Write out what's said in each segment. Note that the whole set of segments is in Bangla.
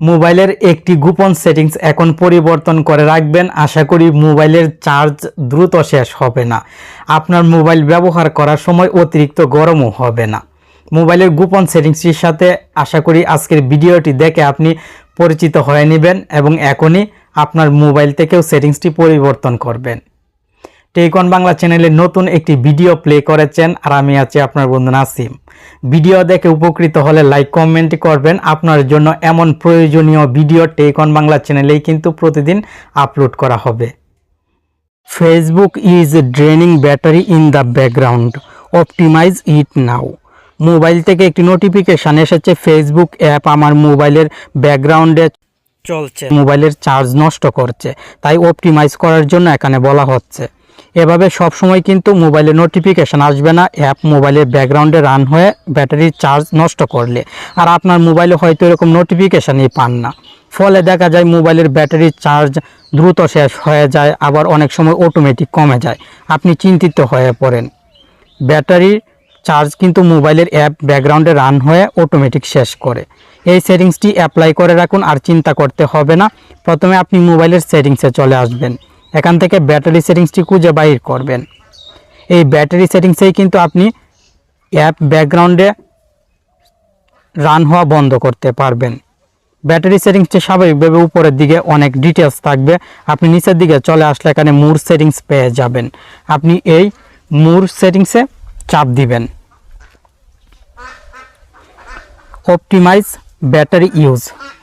মোবাইলের একটি গোপন সেটিংস এখন পরিবর্তন করে রাখবেন। আশা করি মোবাইলের চার্জ দ্রুত শেষ হবে না। আপনার মোবাইল ব্যবহার করার সময় অতিরিক্ত গরমও হবে না। মোবাইলের গোপন সেটিংসটির সাথে আশা করি আজকের ভিডিওটি দেখে আপনি পরিচিত হয়ে নেবেন এবং এখনই আপনার মোবাইল থেকেও সেটিংসটি পরিবর্তন করবেন। টেকন বাংলা চ্যানেলে নতুন একটি ভিডিও প্লে করেছেন আর আমি আছি আপনার বন্ধু নাসিম। ভিডিও দেখে উপকৃত হলে লাইক কমেন্ট করবেন। আপনার জন্য এমন প্রয়োজনীয় ভিডিও টেকন বাংলা চ্যানেলেই কিন্তু প্রতিদিন আপলোড করা হবে। Facebook is draining battery in the background optimize it now mobile থেকে একটি নোটিফিকেশান এসেছে ফেসবুক অ্যাপ আমার মোবাইলের ব্যাকগ্রাউন্ডে চলছে। মোবাইলের চার্জ নষ্ট করছে। তাই অপটিমাইজ করার জন্য এখানে বলা হচ্ছে। এভাবে সব সময় কিন্তু মোবাইলে নোটিফিকেশান আসবে না। অ্যাপ মোবাইলের ব্যাকগ্রাউন্ডে রান হয়ে ব্যাটারির চার্জ নষ্ট করলে। আর আপনার মোবাইলে হয়তো এরকম নোটিফিকেশানই পান না। ফলে দেখা যায় মোবাইলের ব্যাটারির চার্জ দ্রুত শেষ হয়ে যায়, আবার অনেক সময় অটোমেটিক কমে যায়। আপনি চিন্তিত হয়ে পড়েন। ব্যাটারির চার্জ কিন্তু মোবাইলের অ্যাপ ব্যাকগ্রাউন্ডে রান হয়ে অটোমেটিক শেষ করে। এই সেটিংসটি অ্যাপ্লাই করে রাখুন, আর চিন্তা করতে হবে না। প্রথমে আপনি মোবাইলের সেটিংসে চলে আসবেন। এখান থেকে ব্যাটারি সেটিংসটি খুঁজে বাইর করবেন। এই ব্যাটারি সেটিংসেই কিন্তু আপনি অ্যাপ ব্যাকগ্রাউন্ডে রান হওয়া বন্ধ করতে পারবেন। ব্যাটারি সেটিংসটি স্বাভাবিকভাবে উপরের দিকে অনেক ডিটেলস থাকবে। আপনি নিচের দিকে চলে আসলে এখানে মুর সেটিংস পেয়ে যাবেন। আপনি এই মুর সেটিংসে চাপ দিবেন। Optimize battery use.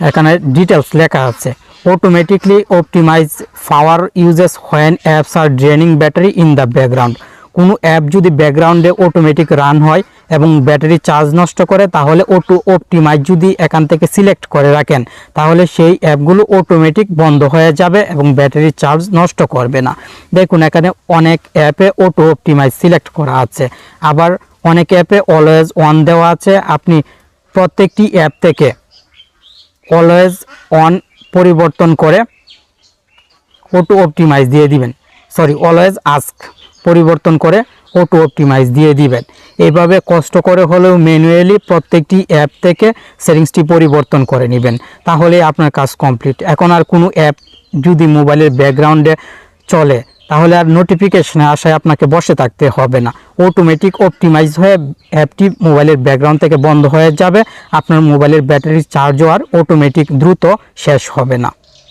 এখানে ডিটেলস লেখা আছে। Automatically optimize power usages when apps are draining battery in the background কোনো অ্যাপ যদি ব্যাকগ্রাউন্ডে অটোমেটিক রান হয় এবং ব্যাটারি চার্জ নষ্ট করে, তাহলে অটো অপটিমাইজ যদি এখান থেকে সিলেক্ট করে রাখেন, তাহলে সেই অ্যাপগুলো অটোমেটিক বন্ধ হয়ে যাবে এবং ব্যাটারি চার্জ নষ্ট করবে না। দেখুন, এখানে অনেক অ্যাপে অটো অপটিমাইজ সিলেক্ট করা আছে। আবার অনেক অ্যাপে অলওয়েজ অন দেওয়া আছে। আপনি প্রত্যেকটি অ্যাপ থেকে অলওয়েজ অন পরিবর্তন করে অটো অপটিমাইজ দিয়ে দিবেন। সরি অলওয়েজ আস্ক পরিবর্তন করে অটো অপটিমাইজ দিয়ে দিবেন। এইভাবে কষ্ট করে হলেও ম্যানুয়ালি প্রত্যেকটি অ্যাপ থেকে সেটিংসটি পরিবর্তন করে নেবেন। তাহলে আপনার কাজ কমপ্লিট এখন আর কোনো অ্যাপ যদি মোবাইলের ব্যাকগ্রাউন্ডে চলে তাহলে আর নোটিফিকেশনে আসায় আপনাকে বসে থাকতে হবে না। অটোমেটিক অপটিমাইজ হয়ে অ্যাপটি মোবাইলের ব্যাকগ্রাউন্ড থেকে বন্ধ হয়ে যাবে। আপনার মোবাইলের ব্যাটারির চার্জও আর অটোমেটিক দ্রুত শেষ হবে না।